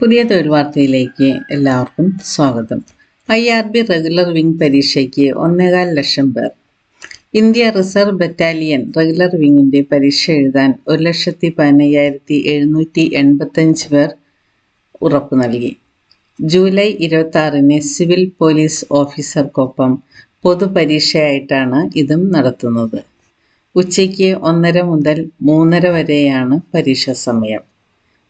പുതിയ തൊഴിൽ വാർത്തയിലേക്ക് എല്ലാവർക്കും സ്വാഗതം. I R B regular wing പരീക്ഷയ്ക്ക് ഒന്നേകാൽ ലക്ഷം പേർ. ഇന്ത്യ റിസർവ് ബറ്റാലിയൻ റെഗുലർ വിങ്ങിന്റെ പരീക്ഷ എഴുതാൻ ഒരു ലക്ഷത്തി പതിനയ്യായിരത്തി എഴുന്നൂറ്റി എൺപത്തഞ്ച് പേർ ഉറപ്പ് നൽകി. ജൂലൈ ഇരുപത്തി ആറിന് സിവിൽ പോലീസ് ഓഫീസർക്കൊപ്പം പൊതുപരീക്ഷയായിട്ടാണ് ഇതും നടത്തുന്നത്. ഉച്ചയ്ക്ക് ഒന്നര മുതൽ മൂന്നര വരെയാണ് പരീക്ഷാ സമയം.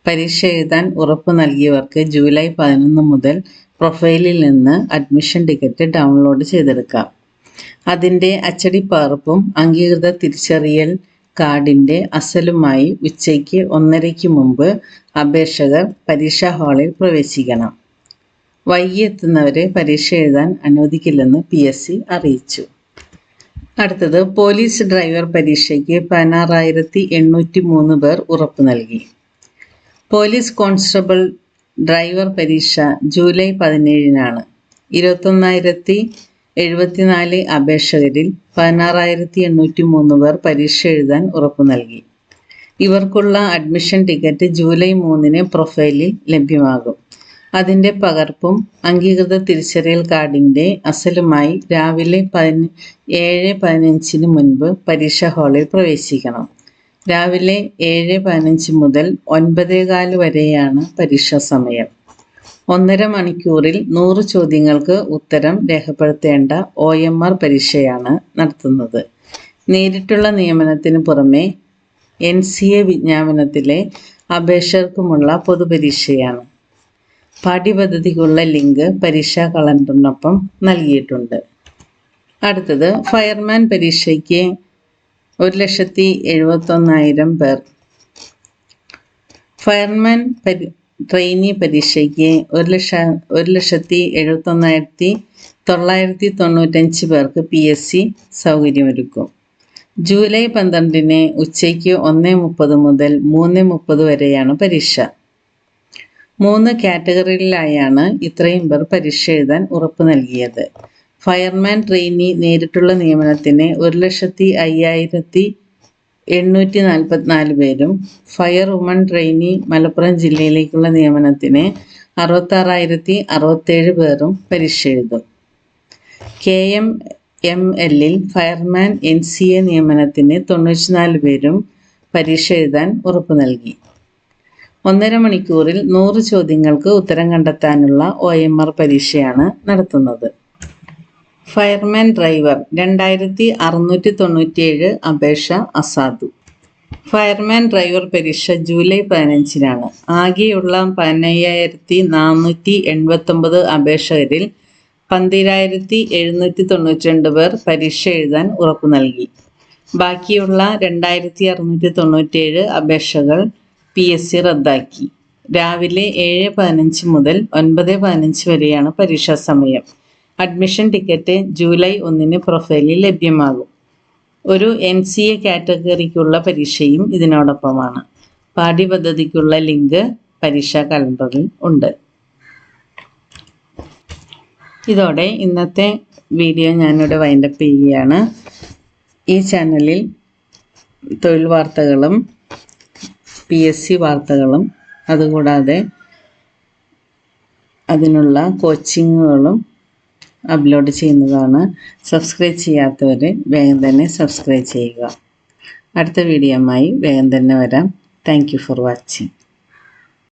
പരീക്ഷ എഴുതാൻ ഉറപ്പ് നൽകിയവർക്ക് ജൂലൈ പതിനൊന്ന് മുതൽ പ്രൊഫൈലിൽ നിന്ന് അഡ്മിഷൻ ടിക്കറ്റ് ഡൗൺലോഡ് ചെയ്തെടുക്കാം. അതിന്റെ അച്ചടി പകർപ്പും അംഗീകൃത തിരിച്ചറിയൽ കാർഡിന്റെ അസലുമായി ഉച്ചയ്ക്ക് ഒന്നരയ്ക്ക് മുമ്പ് അപേക്ഷകർ പരീക്ഷാ ഹാളിൽ പ്രവേശിക്കണം. വൈകി എത്തുന്നവരെ പരീക്ഷ എഴുതാൻ അനുവദിക്കില്ലെന്ന് പി എസ് സി അറിയിച്ചു. അടുത്തത് പോലീസ് ഡ്രൈവർ പരീക്ഷയ്ക്ക് പതിനാറായിരത്തി എണ്ണൂറ്റി മൂന്ന് പേർ ഉറപ്പ് നൽകി. പോലീസ് കോൺസ്റ്റബിൾ ഡ്രൈവർ പരീക്ഷ ജൂലൈ പതിനേഴിനാണ്. ഇരുപത്തൊന്നായിരത്തി എഴുപത്തിനാല് അപേക്ഷകരിൽ പതിനാറായിരത്തി എണ്ണൂറ്റി മൂന്ന് പേർ പരീക്ഷ എഴുതാൻ ഉറപ്പു നൽകി. ഇവർക്കുള്ള അഡ്മിഷൻ ടിക്കറ്റ് ജൂലൈ മൂന്നിന് പ്രൊഫൈലിൽ ലഭ്യമാകും. അതിന്റെ പകർപ്പും അംഗീകൃത തിരിച്ചറിയൽ കാർഡിന്റെ അസലുമായി രാവിലെ പതിന ഏഴ് പതിനഞ്ചിന് മുൻപ് പരീക്ഷാ ഹാളിൽ പ്രവേശിക്കണം. രാവിലെ ഏഴ് പതിനഞ്ച് മുതൽ ഒൻപതേകാൽ വരെയാണ് പരീക്ഷാ സമയം. ഒന്നര മണിക്കൂറിൽ നൂറ് ചോദ്യങ്ങൾക്ക് ഉത്തരം രേഖപ്പെടുത്തേണ്ട ഒ എം ആർ പരീക്ഷയാണ് നടത്തുന്നത്. നേരിട്ടുള്ള നിയമനത്തിന് പുറമെ എൻ സി എ വിജ്ഞാപനത്തിലെ അപേക്ഷകർക്കുമുള്ള പൊതുപരീക്ഷയാണ്. പാഠ്യപദ്ധതിക്കുള്ള ലിങ്ക് പരീക്ഷാ കലണ്ടറിനൊപ്പം നൽകിയിട്ടുണ്ട്. അടുത്തത് ഫയർമാൻ പരീക്ഷയ്ക്ക് ഒരു ലക്ഷത്തി എഴുപത്തൊന്നായിരം പേർ. ഫയർമാൻ പരി ട്രെയിനി പരീക്ഷയ്ക്ക് ഒരു ലക്ഷ ഒരു ലക്ഷത്തി എഴുപത്തൊന്നായിരത്തി തൊള്ളായിരത്തി തൊണ്ണൂറ്റഞ്ച് പേർക്ക് പി എസ് സി സൗകര്യമൊരുക്കും. ജൂലൈ പന്ത്രണ്ടിന് ഉച്ചയ്ക്ക് ഒന്ന് മുപ്പത് മുതൽ മൂന്ന് മുപ്പത് വരെയാണ് പരീക്ഷ. മൂന്ന് കാറ്റഗറിയിലായാണ് ഇത്രയും പേർ പരീക്ഷ എഴുതാൻ ഉറപ്പ് നൽകിയത്. ഫയർമാൻ ട്രെയിനി നേരിട്ടുള്ള നിയമനത്തിന് ഒരു ലക്ഷത്തി അയ്യായിരത്തി എണ്ണൂറ്റി നാൽപ്പത്തിനാല് പേരും ഫയർ വുമൺ ട്രെയിനി മലപ്പുറം ജില്ലയിലേക്കുള്ള നിയമനത്തിന് അറുപത്താറായിരത്തി അറുപത്തേഴ് പേരും പരീക്ഷ എഴുതും. കെ എം എം എല്ലിൽ ഫയർമാൻ എൻ സി എ നിയമനത്തിന് തൊണ്ണൂറ്റിനാല് പേരും പരീക്ഷ എഴുതാൻ ഉറപ്പ് നൽകി. ഒന്നര മണിക്കൂറിൽ നൂറ് ചോദ്യങ്ങൾക്ക് ഉത്തരം കണ്ടെത്താനുള്ള ഒ എം ആർ പരീക്ഷയാണ് നടത്തുന്നത്. ഫയർമാൻ ഡ്രൈവർ രണ്ടായിരത്തി അറുന്നൂറ്റി തൊണ്ണൂറ്റിയേഴ് അപേക്ഷ അസാധു. ഫയർമാൻ ഡ്രൈവർ പരീക്ഷ ജൂലൈ പതിനഞ്ചിനാണ്. ആകെയുള്ള പതിനയ്യായിരത്തി നാനൂറ്റി എൺപത്തൊമ്പത് അപേക്ഷകരിൽ പന്തിരായിരത്തി എഴുന്നൂറ്റി തൊണ്ണൂറ്റി രണ്ട് പേർ പരീക്ഷ എഴുതാൻ ഉറപ്പു നൽകി. ബാക്കിയുള്ള രണ്ടായിരത്തി അറുന്നൂറ്റി തൊണ്ണൂറ്റിയേഴ് അപേക്ഷകൾ പി എസ് സി റദ്ദാക്കി. രാവിലെ ഏഴ് പതിനഞ്ച് മുതൽ ഒൻപത് പതിനഞ്ച് വരെയാണ് പരീക്ഷാ സമയം. അഡ്മിഷൻ ടിക്കറ്റ് ജൂലൈ ഒന്നിന് പ്രൊഫൈലിൽ ലഭ്യമാകും. ഒരു എൻ സി എ കാറ്റഗറിക്കുള്ള പരീക്ഷയും ഇതിനോടൊപ്പമാണ്. പാഠ്യപദ്ധതിക്കുള്ള ലിങ്ക് പരീക്ഷാ കലണ്ടറിൽ ഉണ്ട്. ഇതോടെ ഇന്നത്തെ വീഡിയോ ഞാനിവിടെ വൈൻഡപ്പ് ചെയ്യുകയാണ്. ഈ ചാനലിൽ തൊഴിൽ വാർത്തകളും പി എസ് സി വാർത്തകളും അതുകൂടാതെ അതിനുള്ള കോച്ചിങ്ങുകളും അപ്ലോഡ് ചെയ്യുന്നതാണ്. സബ്സ്ക്രൈബ് ചെയ്യാത്തവർ വേഗം തന്നെ സബ്സ്ക്രൈബ് ചെയ്യുക. അടുത്ത വീഡിയോയുമായി വേഗം തന്നെ വരാം. Thank for watching